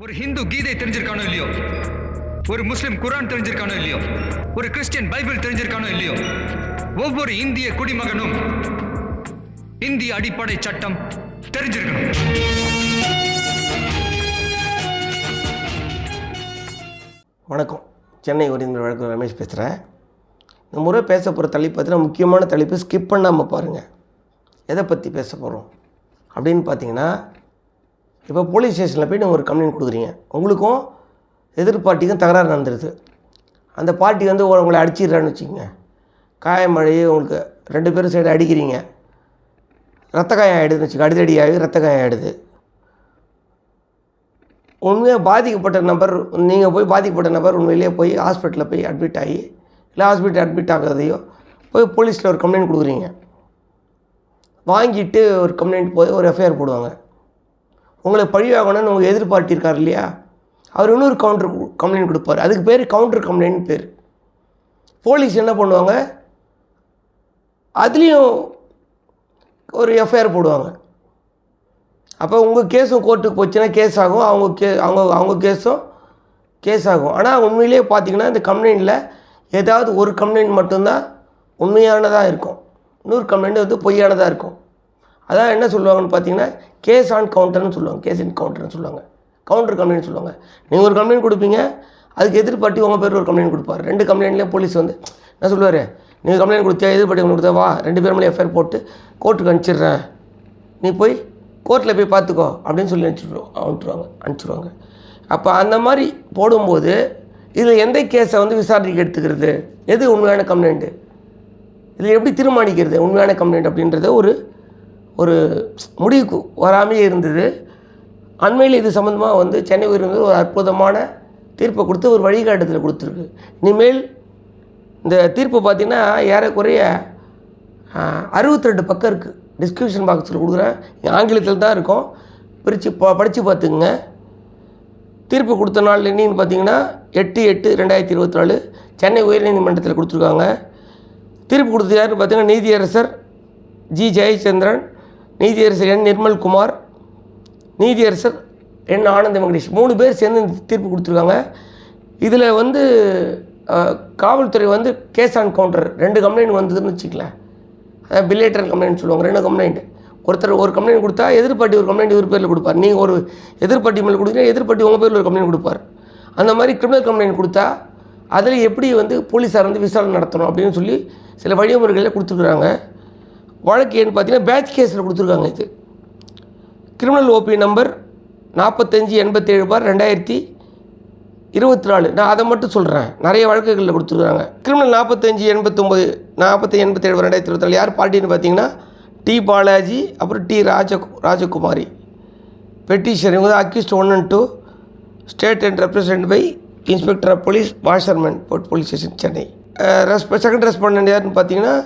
ஒரு ஹிந்து கீதை தெரிஞ்சிருக்கானோ இல்லையோ? ஒரு முஸ்லிம் குரான் தெரிஞ்சிருக்கானோ இல்லையோ? ஒரு கிறிஸ்டியன் பைபிள் தெரிஞ்சிருக்கானோ இல்லையோ? ஒவ்வொரு இந்திய குடிமகனும் இந்திய அடிப்படை சட்டம் தெரிஞ்சிருக்கணும். வணக்கம். சென்னை உரிமை வழக்கு ரமேஷ் பேசுகிறேன் இந்த முறை பேச போகிற தலைப்பு பார்த்தீங்கன்னா முக்கியமான தலைப்பு ஸ்கிப் பண்ணாமல் பாருங்கள் எதை பற்றி பேச போகிறோம் அப்படின்னு பார்த்தீங்கன்னா இப்போ போலீஸ் ஸ்டேஷனில் போய் நீங்கள் ஒரு கம்ப்ளைண்ட் கொடுக்குறீங்க. உங்களுக்கும் எதிர் பார்ட்டிக்கும் தகராறு நடந்துருது. அந்த பார்ட்டி வந்து உங்களை அடிச்சிடுறான்னு வச்சுக்கோங்க. காயமழை உங்களுக்கு ரெண்டு பேரும் சைடு அடிக்கிறீங்க. ரத்த காயம் ஆகிடுதுன்னு வச்சுக்கோ அடிதடியாகி ரத்த காயம் ஆகிடுது உண்மையாக பாதிக்கப்பட்ட நபர் நீங்கள் போய் பாதிக்கப்பட்ட நபர் உண்மையிலேயே போய் ஹாஸ்பிட்டலில் போய் அட்மிட் ஆகி இல்லை ஹாஸ்பிட்டல் அட்மிட் ஆகிறதையோ போய் போலீஸில் ஒரு கம்ப்ளைண்ட் கொடுக்குறீங்க. வாங்கிட்டு ஒரு கம்ப்ளைண்ட் போய் ஒரு எஃப்ஐஆர் போடுவாங்க. உங்களை பழிவாகணும்னு உங்கள் எதிர்பார்ட்டி இருக்கார் இல்லையா அவர் இன்னொரு கவுண்டர் கம்ப்ளைண்ட் கொடுப்பார். அதுக்கு பேர் கவுண்டர் கம்ப்ளைண்ட் பேர். போலீஸ் என்ன பண்ணுவாங்க? அதுலேயும் ஒரு எஃப்ஐஆர் போடுவாங்க. அப்போ உங்கள் கேஸும் கோர்ட்டுக்கு போச்சுன்னா கேஸ் ஆகும். அவங்க கே அவங்க அவங்க கேஸும் கேஸ் ஆகும். ஆனால் உண்மையிலேயே பார்த்தீங்கன்னா இந்த கம்ப்ளைண்ட்டில் ஏதாவது ஒரு கம்ப்ளைண்ட் மட்டும்தான் உண்மையானதாக இருக்கும். இன்னொரு கம்ப்ளைண்ட் வந்து பொய்யானதாக இருக்கும். அதான் என்ன சொல்லுவாங்கன்னு பார்த்தீங்கன்னா கேஸ் ஆன் கவுண்டர்னு சொல்லுவாங்க. கேஸ் இன் கவுண்டர்னு சொல்லுவாங்க. கவுண்டர் கம்ப்ளைண்ட் சொல்லுவாங்க. நீங்கள் ஒரு கம்ப்ளைண்ட் கொடுப்பீங்க அதுக்கு எதிர்பார்ட்டி உங்கள் பேர் ஒரு கம்ப்ளைண்ட் கொடுப்பார். ரெண்டு கம்ப்ளைண்ட்லேயும் போலீஸ் வந்து என்ன சொல்லுவார்? நீங்கள் கம்ப்ளைண்ட் கொடுத்தியா எதிர்பார்ட்டி கொடுத்தா வா ரெண்டு பேர் மேலே எஃப்ஐஆர் போட்டு கோர்ட்டுக்கு அனுப்பிச்சிடுறேன். நீ போய் கோர்ட்டில் போய் பார்த்துக்கோ அப்படின்னு சொல்லி அனுப்பிச்சுடுவோம் அனுப்பிச்சுருவாங்க அனுப்பிச்சிடுவாங்க. அப்போ அந்த மாதிரி போடும்போது இதில் எந்த கேஸை வந்து விசாரணைக்கு எடுத்துக்கிறது? எது உண்மையான கம்ப்ளைண்ட்டு இதில் எப்படி தீர்மானிக்கிறது உண்மையான கம்ப்ளைண்ட் அப்படின்றத ஒரு ஒரு முடிவுக்கு வராமையே இருந்தது. அண்மையில் இது சம்மந்தமாக வந்து சென்னை உயர்நீதிமன்றம் ஒரு அற்புதமான தீர்ப்பை கொடுத்து ஒரு வழிகாட்டத்தில் கொடுத்துருக்கு. இனிமேல் இந்த தீர்ப்பு பார்த்திங்கன்னா ஏறக்குறைய அறுபத்தி ரெண்டு பக்கம் இருக்குது டிஸ்கிரிப்ஷன் பாக்ஸில் கொடுக்குறேன். ஆங்கிலத்தில் தான் இருக்கும். பிரித்து ப படித்து பார்த்துக்குங்க. தீர்ப்பு கொடுத்த நாள் என்னன்னு பார்த்தீங்கன்னா எட்டு எட்டு ரெண்டாயிரத்தி இருபத்தி நாலு. சென்னை உயர்நீதிமன்றத்தில் கொடுத்துருக்காங்க. தீர்ப்பு கொடுத்த யாருன்னு பார்த்தீங்கன்னா நீதியரசர் ஜி. ஜெயச்சந்திரன் நீதியரசர் என் நிர்மல்குமார் நீதியரசர் என் ஆனந்த வெங்கடேஷ். மூணு பேர் சேர்ந்து தீர்ப்பு கொடுத்துருக்காங்க. இதில் வந்து காவல்துறை வந்து கேஸ் ஆன் கவுண்டர். ரெண்டு கம்ப்ளைண்ட் வந்ததுன்னு வச்சுக்கலாம் அதான் பில்லேட்டர் கம்ப்ளைண்ட் சொல்லுவாங்க. ரெண்டு கம்ப்ளைண்ட் ஒருத்தர் ஒரு கம்ப்ளைண்ட் கொடுத்தா எதிர்பார்ட்டி ஒரு கம்ப்ளைண்ட் இவர் பேரில் கொடுப்பார். நீங்கள் ஒரு எதிர்பார்ட்டி மேலே கொடுத்தீங்கன்னா எதிர்பார்ட்டி உங்கள் பேரில் ஒரு கம்ப்ளைண்ட் கொடுப்பார். அந்த மாதிரி கிரிமினல் கம்ப்ளைண்ட் கொடுத்தா அதில் எப்படி வந்து போலீஸார் வந்து விசாரணை நடத்தணும் அப்படின்னு சொல்லி சில வழிமுறைகளை கொடுத்துருக்குறாங்க. வழக்கு ஏன்னு பார்த்தீங்கன்னா பேட்ச் கேஸில் கொடுத்துருக்காங்க இது. கிரிமினல் ஓபி நம்பர் நாற்பத்தஞ்சு எண்பத்தேழு பார் ரெண்டாயிரத்தி இருபத்தி நாலு நான் அதை மட்டும் சொல்கிறேன் நிறைய வழக்குகளில் கொடுத்துருக்காங்க. கிரிமினல் நாற்பத்தஞ்சு எண்பத்தொம்பது நாற்பத்தஞ்சு எண்பத்தேழு பார் ரெண்டாயிரத்தி இருபத்தி நாலு யார் பார்ட்டின்னு பார்த்தீங்கன்னா டி பாலாஜி அப்புறம் டி ராஜ ராஜகுமாரி. பெட்டிஷன் இவங்க accused one and two state and represent by inspector of police Washermanpet police station Chennai resp second respondent யாருன்னு பார்த்தீங்கன்னா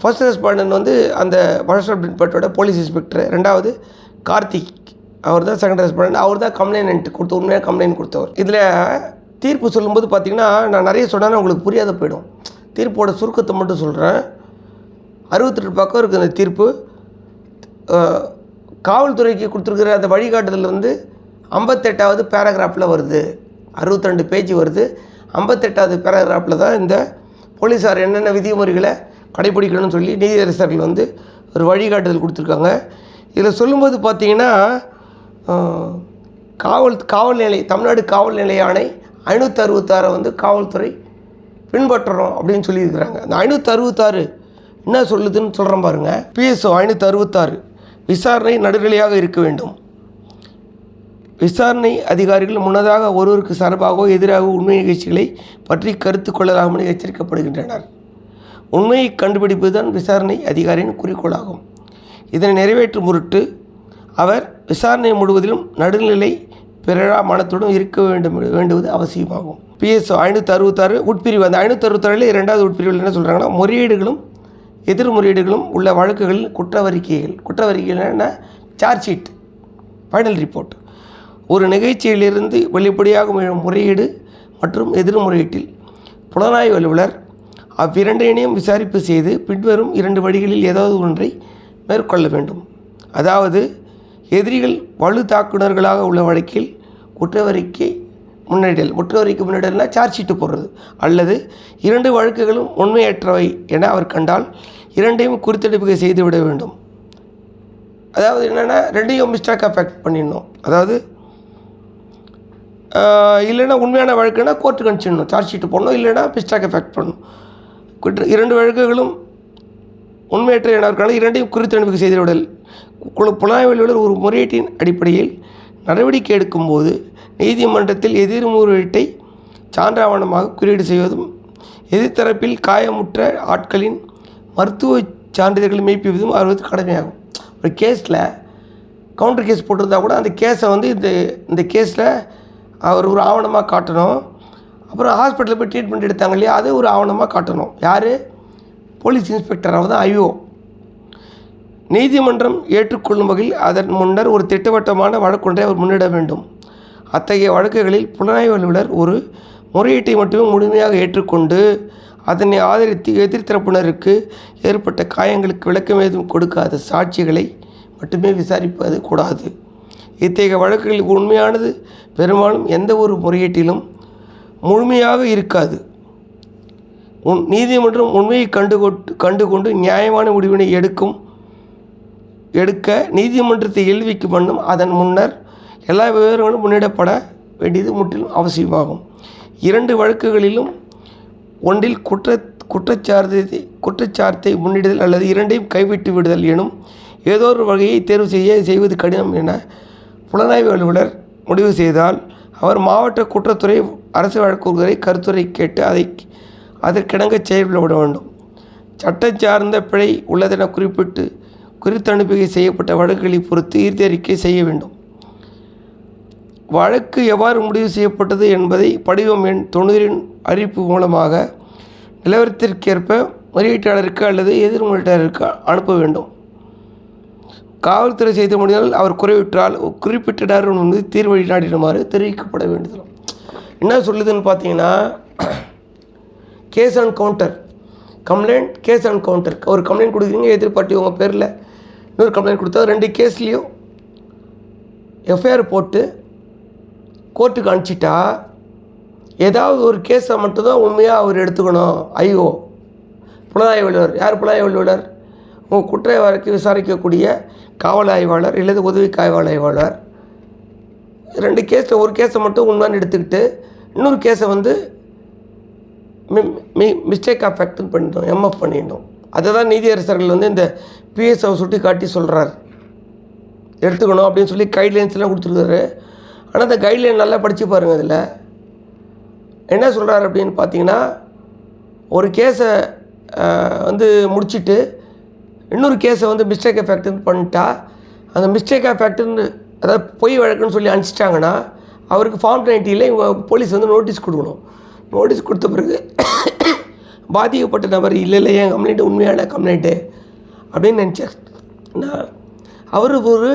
ஃபர்ஸ்ட் ரெஸ்பாண்டன் வந்து அந்த வாஷர்மேன்பேட்டோட போலீஸ் இன்ஸ்பெக்டர் ரெண்டாவது கார்த்திக். அவர் தான் செகண்ட் ரெஸ்பாண்டன்ட் அவர் தான் கம்ப்ளைண்ட் கொடுத்த உண்மையாக கம்ப்ளைண்ட் கொடுத்தவர். இதில் தீர்ப்பு சொல்லும்போது பார்த்திங்கன்னா நான் நிறைய சொன்னாலும் உங்களுக்கு புரியாத போயிடும். தீர்ப்போட சுருக்கத்தை மட்டும் சொல்கிறேன் அறுபத்தெட்டு பக்கம் இருக்குது அந்த தீர்ப்பு. காவல்துறைக்கு கொடுத்துருக்குற அந்த வழிகாட்டுதல் வந்து ஐம்பத்தெட்டாவது பேராகிராஃபில் வருது. அறுபத்தி ரெண்டு பேஜ் வருது. ஐம்பத்தெட்டாவது பேராகிராஃபில் தான் இந்த போலீஸார் என்னென்ன விதிமுறைகளை கடைபிடிக்கணும்னு சொல்லி நீதியரசர்கள் வந்து ஒரு வழிகாட்டுதல் கொடுத்துருக்காங்க. இதில் சொல்லும்போது பார்த்தீங்கன்னா காவல் காவல் நிலை தமிழ்நாடு காவல் நிலைய ஆணை ஐநூற்றி அறுபத்தாறை வந்து காவல்துறை பின்பற்றுறோம் அப்படின்னு சொல்லியிருக்கிறாங்க. அந்த ஐநூற்றி அறுபத்தாறு என்ன சொல்லுதுன்னு சொல்கிறேன் பாருங்கள் பிஎஸ்ஓ ஐநூற்றி அறுபத்தாறு விசாரணை நடுநிலையாக இருக்க வேண்டும். விசாரணை அதிகாரிகள் முன்னதாக ஒருவருக்கு சார்பாகவோ எதிராக உண்மை நிகழ்ச்சிகளை பற்றி கருத்து கொள்ளலாமல் எச்சரிக்கப்படுகின்றனர். உண்மையை கண்டுபிடிப்பதுதான் விசாரணை அதிகாரியின் குறிக்கோளாகும். இதனை நிறைவேற்றும் பொருட்டு அவர் விசாரணை முழுவதிலும் நடுநிலை பிறழா மனத்துடன் இருக்க வேண்டும் வேண்டுவது அவசியமாகும். பிஎஸ்ஓ ஐநூற்றி அறுபத்தாறு உட்பிரிவு அந்த ஐநூற்றி அறுபத்தாறில் இரண்டாவது உட்பிரிவில் என்ன சொல்கிறாங்கன்னா முறையீடுகளும் எதிர்முறையீடுகளும் உள்ள வழக்குகளில் குற்றவறிக்கைகள் குற்றவறிக்கைகள் என்ன சார்ஜ் ஷீட் ஃபைனல் ரிப்போர்ட் ஒரு நிகழ்ச்சியிலிருந்து வெளிப்படையாக முறையீடு மற்றும் எதிர்முறையீட்டில் புலனாய்வு அலுவலர் அவ்விரண்டையும் விசாரிப்பு செய்து பின்வரும் இரண்டு வழிகளில் ஏதாவது ஒன்றை மேற்கொள்ள வேண்டும். அதாவது எதிரிகள் வலு தாக்குனர்களாக உள்ள வழக்கில் குற்றவரிக்கு முன்னேடல் குற்றவரிக்கு முன்னேற்றல்னா சார்ஜ் ஷீட்டு போடுறது. அல்லது இரண்டு வழக்குகளும் உண்மையற்றவை என அவர் கண்டால் இரண்டையும் குறித்தெடுப்புகை செய்துவிட வேண்டும். அதாவது என்னென்னா ரெண்டையும் மிஸ்டேக் அஃபெக்ட் பண்ணிடணும். அதாவது இல்லைன்னா உண்மையான வழக்குன்னா கோர்ட்டுக்கு அனுப்பிச்சிடணும் சார்ஜ் ஷீட்டு போடணும் இல்லைன்னா மிஸ்டேக் எஃபெக்ட் பண்ணணும். இரண்டு வழக்குகளும் உண்மையற்ற எனக்கான இரண்டையும் குறித்து அனுப்பி செய்து குழு- புலனாய்வாளர் ஒரு முறையீட்டின் அடிப்படையில் நடவடிக்கை எடுக்கும்போது நீதிமன்றத்தில் எதிர்முறையீட்டை சான்றாவணமாக குறியீடு செய்வதும் எதிர்த்தரப்பில் காயமுற்ற ஆட்களின் மருத்துவ சான்றிதழ்களை மெய்ப்பிப்பதும் அவர்களுக்கு கடமையாகும். ஒரு கேஸில் கவுண்டர் கேஸ் போட்டிருந்தா கூட அந்த கேஸை வந்து இந்த இந்த கேஸில் அவர் ஒரு ஆவணமாக காட்டணும். அப்புறம் ஹாஸ்பிட்டலில் போய் ட்ரீட்மெண்ட் எடுத்தாங்க இல்லையா? அது ஒரு ஆவணமாக காட்டணும். யார்? போலீஸ் இன்ஸ்பெக்டராவது தான் ஐஓ நீதிமன்றம் ஏற்றுக்கொள்ளும் வகையில் அதன் முன்னர் ஒரு திட்டவட்டமான வழக்கொன்றை அவர் முன்னிட வேண்டும். அத்தகைய வழக்குகளில் புலனாய்வு அலுவலர் ஒரு முறையீட்டை மட்டுமே முழுமையாக ஏற்றுக்கொண்டு அதனை ஆதரித்து எதிர்த்தரப்பினருக்கு ஏற்பட்ட காயங்களுக்கு விளக்கம் ஏதும் கொடுக்காத சாட்சிகளை மட்டுமே விசாரிப்பது கூடாது. இத்தகைய வழக்குகளில் உண்மையானது பெரும்பாலும் எந்த ஒரு முறையீட்டிலும் முழுமையாக இருக்காது. உன் நீதிமன்றம் உண்மையை கண்டுகொண்டு கண்டுகொண்டு நியாயமான முடிவினை எடுக்கும் எடுக்க நீதிமன்றத்தை எழுவிக்கு பண்ணும். அதன் முன்னர் எல்லா விவரங்களும் முன்னிடப்பட வேண்டியது முற்றிலும் அவசியமாகும். இரண்டு வழக்குகளிலும் ஒன்றில் குற்ற குற்றச்சார்த்தை குற்றச்சார்த்தை முன்னிடுதல் அல்லது இரண்டையும் கைவிட்டு விடுதல் எனும் ஏதோ ஒரு வகையை தேர்வு செய்ய செய்வது கடினம் என புலனாய்வு அலுவலர் முடிவு செய்தால் அவர் மாவட்ட குற்றத்துறை அரசு வழக்குகளை கருத்துரை கேட்டு அதை அதற்கிணங்க செயல்பட வேண்டும். சட்டம் சார்ந்த பிழை உள்ளதென குறிப்பிட்டு குறித்தனுப்பிகை செய்யப்பட்ட வழக்குகளை பொறுத்து இறுதியறிக்கை செய்ய வேண்டும். வழக்கு எவ்வாறு முடிவு செய்யப்பட்டது என்பதை படிவம் எண் தொண்ணூறின் அறிவிப்பு மூலமாக நிலவரத்திற்கேற்ப முறையீட்டாளருக்கு அல்லது எதிர்முறையீட்டாளருக்கு அனுப்ப வேண்டும். காவல்துறை செய்த முடிந்தால் அவர் குறைவிட்டால் குறிப்பிட்ட நேரம் வந்து தீர்வழி நாடிடுமாறு தெரிவிக்கப்பட வேண்டியது என்ன சொல்லுதுன்னு பார்த்தீங்கன்னா case and counter complaint case and counter ஒரு கம்ப்ளைண்ட் கொடுக்குறீங்க எதிர்பார்ட்டி உங்கள் பேரில் இன்னொரு கம்ப்ளைண்ட் கொடுத்தா ரெண்டு கேஸ்லேயும் எஃப்ஐஆர் போட்டு கோர்ட்டுக்கு அனுப்பிச்சிட்டா ஏதாவது ஒரு கேஸை மட்டும்தான் உண்மையாக அவர் எடுத்துக்கணும். ஐஓ புலனாய்வு அலுவலர். யார் புலனாய்வு அலுவலர்? குற்ற வழக்கு விசாரிக்கக்கூடிய காவல் ஆய்வாளர் இல்லது உதவி காவல் ஆய்வாளர். ரெண்டு கேஸில் ஒரு கேஸை மட்டும் உண்மையான எடுத்துக்கிட்டு இன்னொரு கேஸை வந்து மி மி மிஸ்டேக் ஆஃப் ஃபேக்ட்னு பண்ணிட்டோம் எம்எஃப் பண்ணிட்டோம். அதை தான் நீதியரசர்கள் வந்து இந்த பிஎஸ்ஓ சுட்டி காட்டி சொல்கிறார் எடுத்துக்கணும் அப்படின்னு சொல்லி கைட்லைன்ஸ்லாம் கொடுத்துருக்காரு. ஆனால் அந்த கைட்லைன் நல்லா படித்து பாருங்கள் அதில் என்ன சொல்கிறாரு அப்படின்னு பார்த்தீங்கன்னா ஒரு கேஸை வந்து முடிச்சுட்டு இன்னொரு கேஸை வந்து மிஸ்டேக் எஃபெக்ட்னு பண்ணிட்டா அந்த மிஸ்டேக் எஃபெக்ட்னு அதாவது பொய் வழக்குன்னு சொல்லி அனுப்பிச்சிட்டாங்கன்னா அவருக்கு ஃபார்ம் நைன்ட்டியில் இவங்க போலீஸ் வந்து நோட்டீஸ் கொடுக்கணும். நோட்டீஸ் கொடுத்த பிறகு பாதிக்கப்பட்ட நபர் இல்லை இல்லை என் கம்ப்ளைண்ட்டு உண்மையான கம்ப்ளைண்ட்டு அப்படின்னு நினச்சா அவர் ஒரு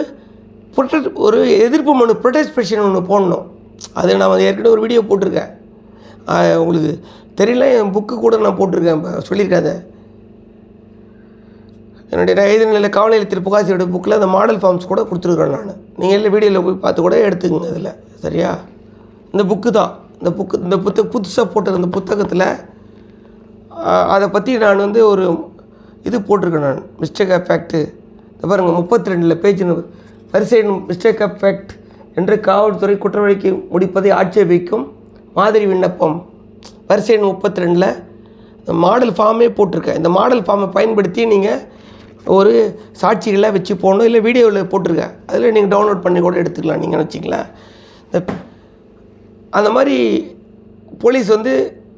ப்ரொடெக்ட் ஒரு எதிர்ப்பு மனு ப்ரொட்டஸ்ட் பெஷன் ஒன்று போடணும். அது நான் ஏற்கனவே ஒரு வீடியோ போட்டிருக்கேன். உங்களுக்கு தெரியல என் புக்கு கூட நான் போட்டிருக்கேன் இப்போ சொல்லியிருக்கேன் அதை என்னுடைய நான் எழுதின நிலை காவல் நிலையத்தில் புகாசியோட புக்கில் அந்த மாடல் ஃபார்ம்ஸ் கூட கொடுத்துருக்குறேன் நான். நீங்கள் எல்லாம் வீடியோவில் போய் பார்த்து கூட எடுத்துக்கங்க இதில். சரியா? இந்த புக்கு தான். இந்த புக்கு இந்த புத்தக புதுசாக போட்டிருந்த புத்தகத்தில் அதை பற்றி நான் வந்து ஒரு இது போட்டிருக்கேன் நான். மிஸ்டேக் ஆஃப் ஃபேக்ட்டு இந்த பாருங்கள் முப்பத்தி ரெண்டில் பேஜ் வரிசை மிஸ்டேக் ஆஃப் ஃபேக்ட் என்று காவல்துறை குற்றவாளிக்கு முடிப்பதை ஆட்சேபிக்கும் மாதிரி விண்ணப்பம். வரிசை முப்பத்தி ரெண்டில் இந்த மாடல் ஃபார்மே போட்டிருக்கேன். இந்த மாடல் ஃபார்மை பயன்படுத்தி நீங்கள் ஒரு சாட்சிகளை வச்சு போடணும் இல்லை வீடியோவில் போட்டிருக்கேன் அதில் நீங்கள் டவுன்லோட் பண்ணி கூட எடுத்துக்கலாம் நீங்கள் வச்சிங்களேன் இந்த அந்த மாதிரி போலீஸ் வந்து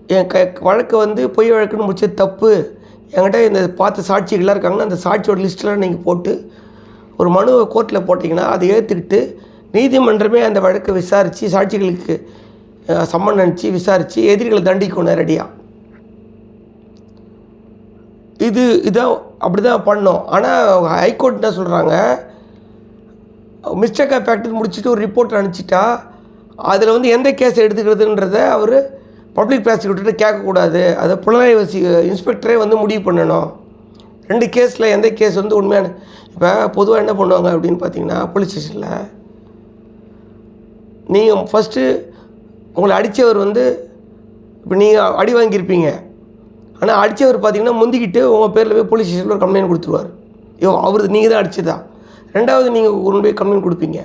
என் க வழக்கை வந்து பொய் வழக்குன்னு முடிச்சது தப்பு என்கிட்ட இந்த பார்த்த சாட்சிகளாக இருக்காங்கன்னா அந்த சாட்சியோட லிஸ்ட்டெலாம் நீங்கள் போட்டு ஒரு மனுவை கோர்ட்டில் போட்டிங்கன்னா அதை ஏற்றுக்கிட்டு நீதிமன்றமே அந்த வழக்கை விசாரித்து சாட்சிகளுக்கு சம்மன் அனுப்பிச்சு விசாரித்து எதிரிகளை தண்டிக்கணும் நேரடியாக இது இதான் அப்படி தான் பண்ணோம் ஆனால் ஹைகோர்ட் என்ன சொல்கிறாங்க மிஸ்டேக் ஆஃப் ஃபேக்ட்ரி முடிச்சுட்டு ஒரு ரிப்போர்ட் அனுப்பிச்சிட்டா அதில் வந்து எந்த கேஸ் எடுத்துக்கிறதுன்றத அவர் பப்ளிக் ப்ராசிக்யூட்டர் கேட்கக்கூடாது. அதை புலனாய்வசி இன்ஸ்பெக்டரே வந்து முடிவு பண்ணணும். ரெண்டு கேஸில் எந்த கேஸ் வந்து உண்மையான இப்போ பொதுவாக என்ன பண்ணுவாங்க அப்படின்னு பார்த்தீங்கன்னா போலீஸ் ஸ்டேஷனில் நீங்கள் ஃபஸ்ட்டு உங்களை அடித்தவர் வந்து இப்போ நீங்கள் அடி வாங்கியிருப்பீங்க. ஆனால் அடித்தவர் பார்த்தீங்கன்னா முந்திக்கிட்டு உங்கள் பேரில் போய் போலீஸ் ஸ்டேஷனில் ஒரு கம்ப்ளைண்ட் கொடுத்துருவார். ஐயோ அவர் நீங்கள் தான் அடிச்சதா? ரெண்டாவது நீங்கள் கொண்டு போய் கம்ப்ளைண்ட் கொடுப்பீங்க.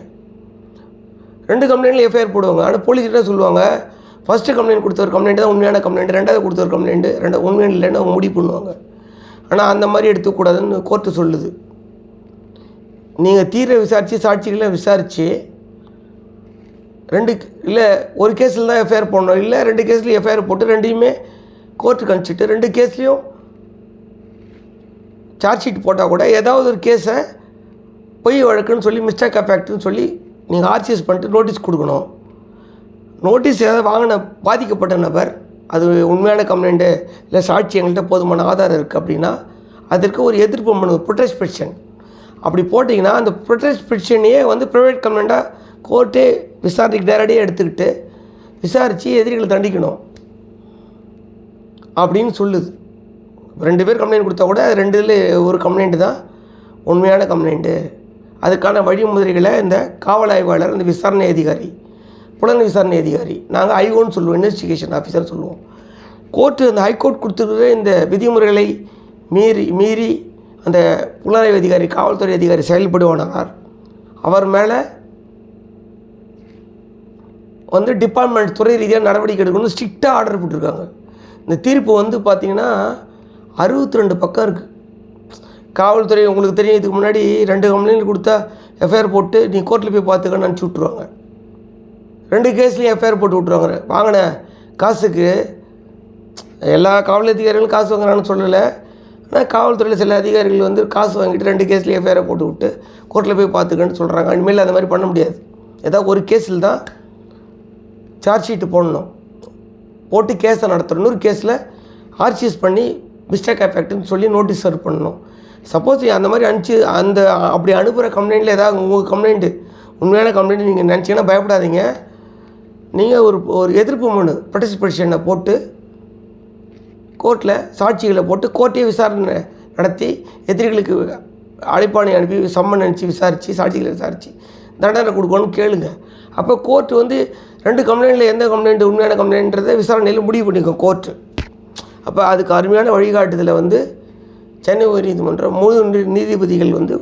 ரெண்டு கம்ப்ளைண்ட்டில் எஃப்ஐஆர் போடுவாங்க. ஆனால் போலீஸ் சொல்லுவாங்க ஃபஸ்ட்டு கம்ப்ளைண்ட் கொடுத்த ஒரு கம்ப்ளைண்ட் தான் உண்மையான கம்ப்ளைண்ட் ரெண்டாவது கொடுத்த ஒரு கம்ப்ளைண்ட் ரெண்டு உண்மையான இல்லைன்னு அவங்க முடிவு பண்ணுவாங்க. ஆனால் அந்த மாதிரி எடுத்துக்கூடாதுன்னு கோர்ட்டு சொல்லுது. நீங்கள் தீர விசாரித்து சாட்சிகளை விசாரித்து ரெண்டு இல்லை ஒரு கேஸில் தான் எஃப்ஐஆர் போடணும். இல்லை ரெண்டு கேஸில் எஃப்ஐஆர் போட்டு ரெண்டையுமே கோர்ட்டுக்கு அனுப்பிச்சிட்டு ரெண்டு கேஸ்லேயும் சார்ஜ் ஷீட் போட்டால் கூட ஏதாவது ஒரு கேஸை பொய் வழக்குன்னு சொல்லி மிஸ்டேக் ஆஃப் ஆக்ட்னு சொல்லி நீங்கள் ஆர்சிஎஸ் பண்ணிட்டு நோட்டீஸ் கொடுக்கணும். நோட்டீஸ் ஏதாவது வாங்கின பாதிக்கப்பட்ட நபர் அது உண்மையான கம்ப்ளைண்ட்டு இல்லை சாட்சி எங்கள்கிட்ட போதுமான ஆதாரம் இருக்குது அப்படின்னா அதற்கு ஒரு எதிர்ப்பு மனு ப்ரொட்டஸ்ட் பெட்டிஷன் அப்படி போட்டிங்கன்னா அந்த ப்ரொட்டஸ்ட் பெட்டிஷனையே வந்து ப்ரைவேட் கம்ப்ளைண்ட்டாக கோர்ட்டே விசாரணைக்கு நேரடியாக எடுத்துக்கிட்டு விசாரித்து எதிரிகளை தண்டிக்கணும். அப்படின்னு சொல்லுது. ரெண்டு பேர் கம்ப்ளைண்ட் கொடுத்தா கூட ரெண்டுல ஒரு கம்ப்ளைண்ட்டு தான் உண்மையான கம்ப்ளைண்ட்டு அதுக்கான வழிமுறைகளை இந்த காவல் ஆய்வாளர் இந்த விசாரணை அதிகாரி புலன் விசாரணை அதிகாரி நாங்கள் ஐஓன்னு சொல்லுவோம் இன்வெஸ்டிகேஷன் ஆஃபீஸர் சொல்லுவோம். கோர்ட்டு அந்த ஹைகோர்ட் கொடுத்துருக்கிற இந்த விதிமுறைகளை மீறி மீறி அந்த புலனாய்வு அதிகாரி காவல்துறை அதிகாரி செயல்படுவானார். அவர் மேலே வந்து டிபார்ட்மெண்ட் துறை ரீதியாக நடவடிக்கை எடுக்கணும்னு ஸ்ட்ரிக்டாக ஆர்டர் போட்டிருக்காங்க. இந்த தீர்ப்பு வந்து பார்த்திங்கன்னா அறுபத்தி ரெண்டு பக்கம் இருக்குது காவல்துறை உங்களுக்கு தெரியும் இதுக்கு முன்னாடி ரெண்டு கம்ப்ளைண்ட் கொடுத்தா எஃப்ஐஆர் போட்டு நீ கோர்ட்டில் போய் பார்த்துக்கன்னு அனுப்பிச்சி விட்ருவாங்க ரெண்டு கேஸ்லையும் எஃப்ஐஆர் போட்டு விட்ருவாங்க வாங்கின காசுக்கு எல்லா காவல் அதிகாரிகளும் காசு வாங்குறான்னு சொல்லலை. ஆனால் காவல்துறையில் சில அதிகாரிகள் வந்து காசு வாங்கிட்டு ரெண்டு கேஸ்லேயும் எஃப்ஐஆரை போட்டு விட்டு கோர்ட்டில் போய் பார்த்துக்கன்னு சொல்கிறாங்க இனிமேல் அந்த மாதிரி பண்ண முடியாது. ஏதாவது ஒரு கேஸில் தான் சார்ஜ் ஷீட்டு போடணும். போட்டு கேஸை நடத்தணும் ஒரு கேஸில் ஆர்சிஎஸ் பண்ணி மிஸ்டேக் எஃபெக்ட்னு சொல்லி நோட்டீஸ் சர்வ் பண்ணணும். சப்போஸ் அந்த மாதிரி அனுப்பிச்சு அந்த அப்படி அனுப்புகிற கம்ப்ளைண்ட்டில் ஏதாவது உங்கள் கம்ப்ளைண்ட்டு உண்மையான கம்ப்ளைண்ட் நீங்கள் நினச்சிங்கன்னா பயப்படாதீங்க. நீங்கள் ஒரு ஒரு எதிர்ப்பு மனு ப்ரொடெஸ்ட் பெட்டிஷனை போட்டு கோர்ட்டில் சாட்சிகளை போட்டு கோர்ட்டையே விசாரணை நடத்தி எதிரிகளுக்கு அழைப்பாணி அனுப்பி சம்மன் அனுப்பிச்சு விசாரித்து சாட்சிகளை விசாரித்து தண்டனை கொடுக்கணும்னு கேளுங்க. அப்போ கோர்ட்டு வந்து ரெண்டு கம்ப்ளைண்ட்டில் எந்த கம்ப்ளைண்ட் உண்மையான கம்ப்ளைண்ட்ன்றதை விசாரணையில் முடிவு பண்ணிக்கும் கோர்ட்டு அப்போ அதுக்கு அருமையான வழிகாட்டுதலை வந்து சென்னை உயர்நீதிமன்றம் மூணு நீதிபதிகள் வந்து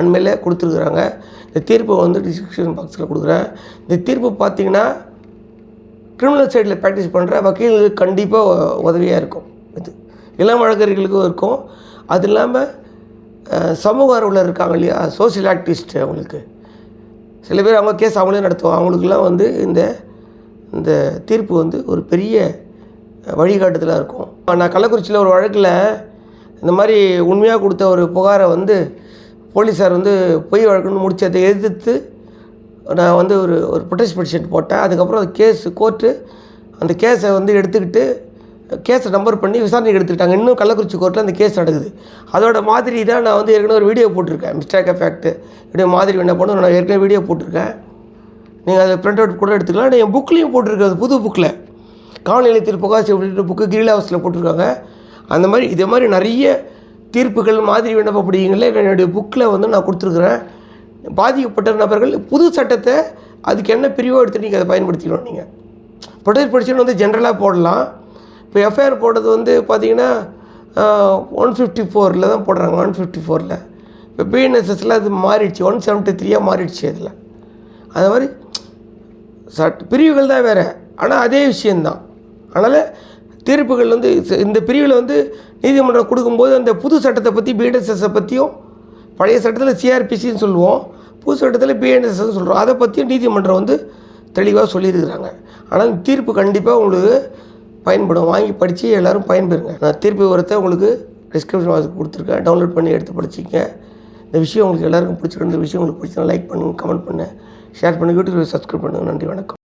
அண்மையில் கொடுத்துருக்குறாங்க. இந்த தீர்ப்பை வந்து டிஸ்கிரிப்ஷன் பாக்ஸில் கொடுக்குறேன். இந்த தீர்ப்பு பார்த்தீங்கன்னா கிரிமினல் சைடில் ப்ராக்டிஸ் பண்ணுற வக்கீல்களுக்கு கண்டிப்பாக உதவியாக இருக்கும். இது இளம் வழக்கறிஞர்களுக்கும் இருக்கும். அது இல்லாமல் சமூக ஆர்வலர் இருக்காங்க இல்லையா? சோஷியல் ஆக்டிவிஸ்ட் அவங்களுக்கு. சில பேர் அவங்க கேஸ் அவங்களே நடத்துவாங்க. அவங்களுக்குலாம் வந்து இந்த இந்த தீர்ப்பு வந்து ஒரு பெரிய வழிகாட்டுதலாக இருக்கும். நான் கள்ளக்குறிச்சியில் ஒரு வழக்கில் இந்த மாதிரி உண்மையாக கொடுத்த ஒரு புகாரை வந்து போலீஸார் வந்து பொய் வழக்குன்னு முடிச்சு அதை எதிர்த்து நான் வந்து ஒரு ஒரு ப்ரொடெஸ்ட் பெட்டிஷன் போட்டேன். அதுக்கப்புறம் அந்த கேஸு கோர்ட்டு அந்த கேஸை வந்து எடுத்துக்கிட்டு கேஸை நம்பர் பண்ணி விசாரணைக்கு எடுத்துக்கிட்டாங்க. இன்னும் கள்ளக்குறிச்சி கோர்ட்டில் அந்த கேஸ் நடக்குது. அதோட மாதிரி தான் நான் வந்து ஏற்கனவே ஒரு வீடியோ போட்டிருக்கேன். மிஸ்டேக் எஃபெக்ட் இப்படி மாதிரி என்ன பண்ணணும் நான் ஏற்கனவே வீடியோ போட்டிருக்கேன். நீங்கள் அதை பிரிண்ட் அவுட் கூட எடுத்துக்கலாம். நான் என் புக்லேயும் போட்டிருக்கேன் புது புக்கில் காவல் நிலையத்தில் புகாசி அப்படின்ற புக்கு கிரீல் ஹவுஸில் போட்டிருக்காங்க. அந்த மாதிரி இதே மாதிரி நிறைய தீர்ப்புகள் மாதிரி விண்ணப்ப அப்படிங்களே என்னுடைய புக்கில் வந்து நான் கொடுத்துருக்குறேன். பாதிக்கப்பட்ட நபர்கள் புது சட்டத்தை அதுக்கு என்ன பிரிவோ எடுத்து நீங்கள் அதை பயன்படுத்திக்கணும் நீங்கள் ப்ரொடெக்ட் படிச்சுன்னு வந்து ஜென்ரலாக போடலாம். இப்போ எஃப்ஐஆர் போடுறது வந்து பார்த்தீங்கன்னா ஒன் ஃபிஃப்டி ஃபோரில் தான் போடுறாங்க ஒன் ஃபிஃப்டி ஃபோரில் இப்போ பிஎன்எஸ்எஸில் அது மாறிடுச்சு ஒன் செவன்ட்டி த்ரீயாக மாறிடுச்சு அதில். அது மாதிரி சட் பிரிவுகள் தான் வேறு. ஆனால் அதே விஷயந்தான் அதனால் தீர்ப்புகள் வந்து இந்த பிரிவில் வந்து நீதிமன்றம் கொடுக்கும்போது அந்த புது சட்டத்தை பற்றி பிஎன்எஸ்எஸை பற்றியும் பழைய சட்டத்தில் சிஆர்பிசின்னு சொல்லுவோம் புது சட்டத்தில் பிஎன்எஸ்எஸ் சொல்கிறோம் அதை பற்றியும் நீதிமன்றம் வந்து தெளிவாக சொல்லியிருக்கிறாங்க. ஆனால் இந்த தீர்ப்பு கண்டிப்பாக உங்களுக்கு பயன்படும். வாங்கி படித்து எல்லோரும் பயன்பெறுங்க. நான் திருப்பி ஒருத்தர் உங்களுக்கு டிஸ்கிரிப்ஷன் பாக்ஸ் கொடுத்துருக்கேன். டவுன்லோட் பண்ணி எடுத்து படிச்சிங்க இந்த விஷயம் உங்களுக்கு எல்லாருக்கும் பிடிச்சிருக்கு இந்த விஷயம் உங்களுக்கு பிடிச்சா லைக் பண்ணுங்கள் கமெண்ட் பண்ணுங்கள் ஷேர் பண்ணுங்கள் யூடியூப் சப்ஸ்கிரைப் பண்ணுங்கள் நன்றி வணக்கம்.